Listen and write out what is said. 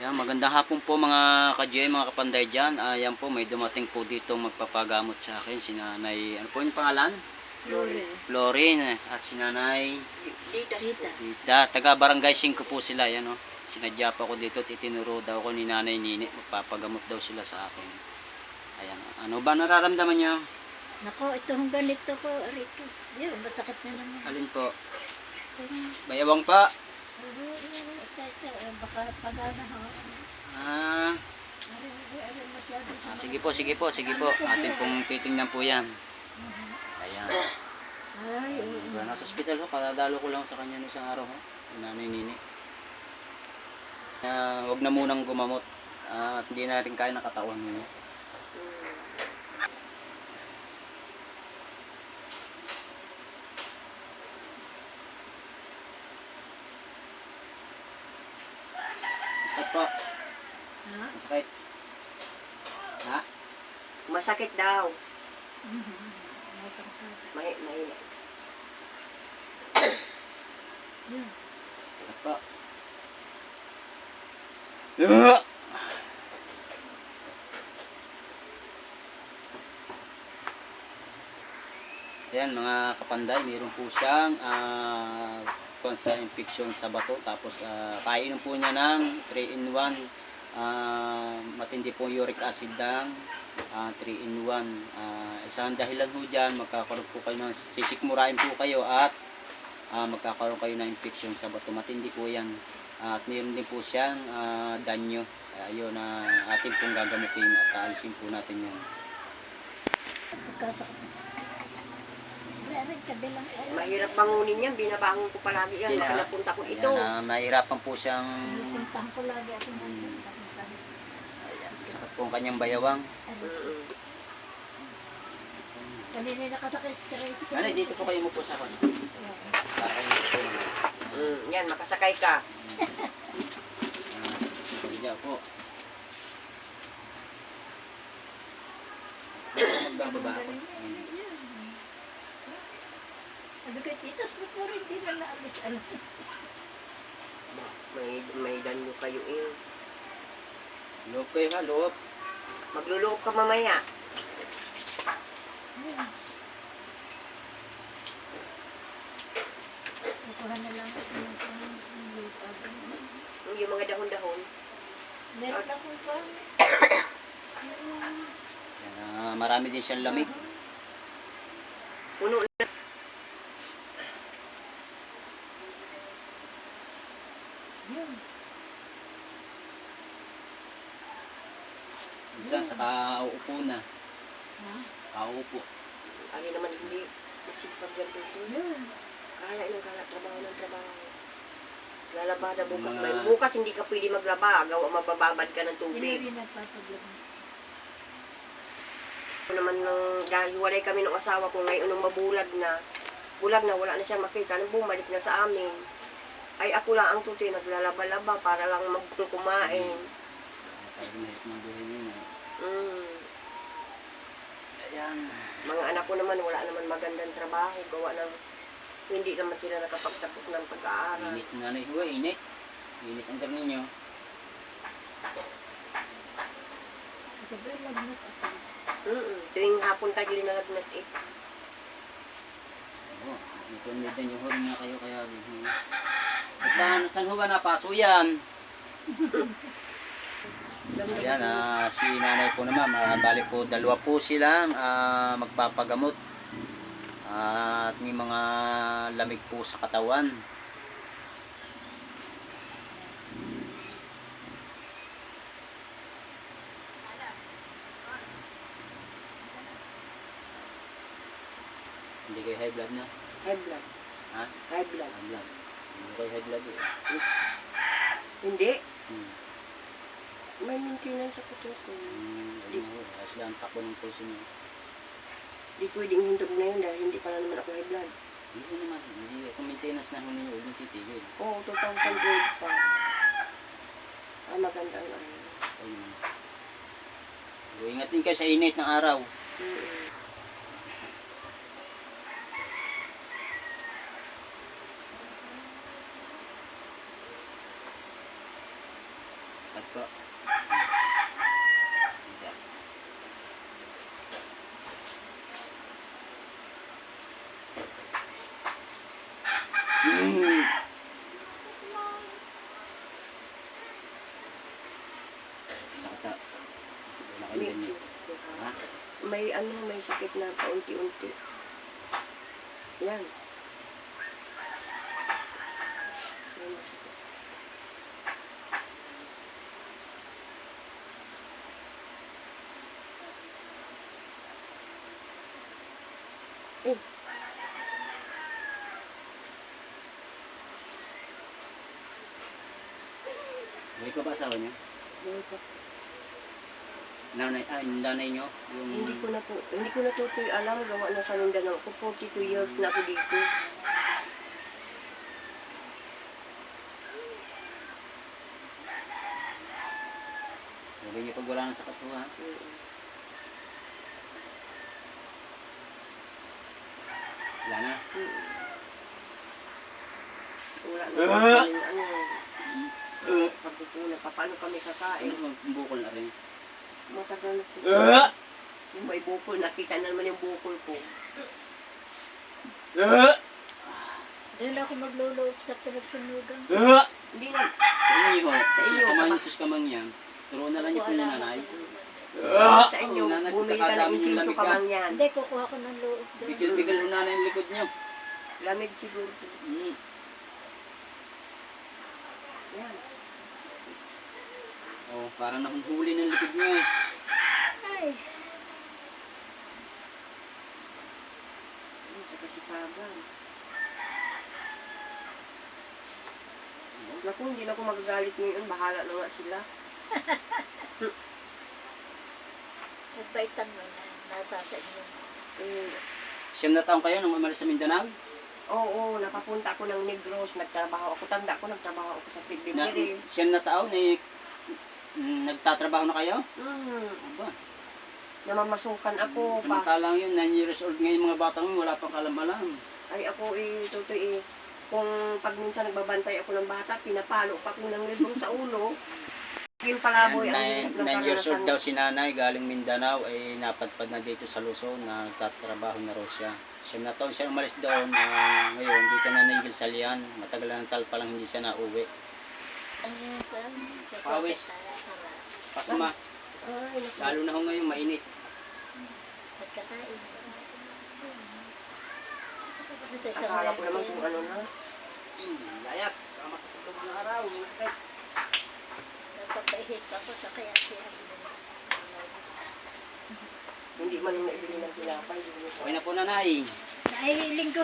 Yan, magandang hapon po mga ka mga kapanday dyan. Ah, yan po, may dumating po dito magpapagamot sa akin. Si nanay, ano po yung pangalan? Lore. Florin at si nanay Dita. Dita. Taga barangay 5 po sila. Yan o. Sinadya pa ko dito, titinuro daw ko ni nanay Nini. Magpapagamot daw sila sa akin. Ayan. Ano ba nararamdaman niyo? Nako, itong ganito ko, rito. Yun, masakit na naman. Alin po? Itong, Bayawang pa. Ah, ah, sige po, sige po, sige po. Atin pong titingnan po yan. Ayan. Ay. Diba, nasa ospital ho, kadadalo ko lang sa kanya nung isang araw ho. Nanay nini. Uh, wag na munang gumamot. Ah, at hindi na rin kaya nakatawan mo. Masakit po. Ha? Masakit. Ha? Masakit daw. Masakit. May, may, Yun. Masakit po. Ah! Ayan mga kapanday, mayroon po siyang ah kung sa infection sa bato. Tapos uh, kainom po niya ng 3 in 1 ah, matindi po uric acid ng ah, 3 in 1 Ah, isang dahilan po dyan magkakaroon po kayo ng sisikmurain po kayo at ah, magkakaroon kayo ng infection sa bato. Matindi po yan. At mayroon din po siyang ah, danyo. Ayun na atin pong gagamutin at aalisin po natin Pagkasakit. Wala rin kabilang araw. Mahirap bangunin yan. Binabangon ko palagi yan. Sila? Baka napunta ko ito. Yan, ah, mahirapan po siyang Pinupuntahan ko lagi ako ng Hmm. ayan, sakit po ang kanyang bayawang Ano, Mm-mm. Nanay, dito po kayo mo po sa kanya. Para kayo po naman. Mm, yan, makasakay ka. Ah, Diyan po. Magbababa ako. Hmm. Sabi ko, titas mo po rin, di na naalis. Ano? May, may danyo kayo eh. Loob kayo ha, loob. Magluloob ka mamaya. Kukuha na lang ako ng pang-lupa. Yung mga dahon-dahon. Meron akong pang... Yan, ah, marami din siyang lamig. Puno na. Yun. Kauupo na. Ha? Kauupo. Ano naman hindi. Masipag yan dito. Yun. Kala ng kala. Trabaho ng trabaho. Lalabada bukas. Mga- May- Bukas hindi ka pwede maglaba. Gawa mabababad ka ng Hindi tubig. rin nagpapaglabas. Ako naman nung dahil hiwalay kami ng asawa ko ngayon nung mabulag na. Bulag na, wala na siya makita. Nung bumalik na sa amin. Ay ako lang ang tuti, naglalaba-laba para lang magkumain. Tayo mahirap ng buhay niya. Mm. Ayan. Mga anak ko naman, wala naman magandang trabaho. Gawa ng hindi naman sila nakapagtapos ng pag-aaral. Init na na huwa, init. Init ang karne niyo. Gabi, lagnat ako. Mm Tuwing hapon tayo linalagnat eh. Oo. Ito nila yung huli nga kayo kaya. hmm. At saan ho ba napaso yan? Ayan, ah, si nanay po naman, ah, bali po dalawa po silang ah, magpapagamot. at may mga lamig po sa katawan. Hindi kayo high blood na? High blood. Ha? High blood. High blood. Hindi kayo high blood eh. Hindi. Hmm. May maintenance ako to. Hmm, ayun ho, ayos lang ang takbo ng pulso niyo. Hindi pwedeng hintog na yun dahil hindi pala naman ako high blood. Hindi naman, hindi kung maintenance na ho ninyo, huwag niyo titigil. Oo, 2012 pa. Ah, maganda ang ano. Ayun. So, ingat din kayo sa init ng araw. Mm-mm. At po. Ha? May ano, may sakit na paunti-unti. Yan. May. Eh, Buhay pa ba asawa niyo? buhay pa. Nanay, ah, yung nanay niyo? Yung... Hindi ko na po, hindi ko na tutoy alam, gawa na sa Mindanao ko, 42 years na ako dito. Sabi niyo pag wala na sa katuwa. Mm. Wala na. Mm. Wala na Ah! kami, ano, pagkukunan, pa, paano kami kakain? Ano ang bukol na rin? Matagal na po. Ah! Yung may bukol, nakita na naman yung bukol ko. Doon ako magluloob sa pinagsunugan. Hindi na, Sa inyo. Sa inyo, Kamahin kama- sus kamangyan. Turuan na lang niyo po yung nanay. sa inyo, nanay, bumili ka ng yung insinto lamig ka ka. man yan. Hindi, kukuha ko ng loob. Bigil-bigil ho nanay yung likod niyo. Lamig siguro. Mm. Yan. Oh, parang nahuhuli ng likod niyo eh. Ay, Yan, sa kasipagan. Naku, hindi na ako magagalit ngayon. Bahala na nga sila. nagbaitan mo na. Nasa sa inyo. Eh, Siyam na taon kayo nung umalis sa Mindanao? Oo, napapunta ako ng Negros, nagtrabaho ako. Tanda ko, nagtrabaho ako sa Na, Pigdibiri. siyam na taon eh, nagtatrabaho na kayo? Hmm, Aba, namamasukan ako pa. samantalang yun, 9 years old ngayon mga batang yun, wala pang kalam-alam. Ay, ako eh, tutoy eh. Kung pag minsan nagbabantay ako ng bata, pinapalo pa ko ng libong sa ulo. Yung palaboy ang hirap ng 9 years old karanasan. daw si nanay, galing Mindanao, ay napadpad na dito sa Luzon, na nagtatrabaho na raw siya. Siyam na taon siya umalis doon, ah, ngayon dito na naigil sa liyan, matagal na ng tal pa lang hindi siya nauwi. Pawis. Pasma, lalo na ho ngayon mainit. Pagkakain. Akala ko naman kung ano na. Layas, sama sa tulog ng araw, masakit. Nagpapahit ako sa kaya siya. Hindi man yung naibili ng tinapay. ko- Okay na po nanay. Ay, linggo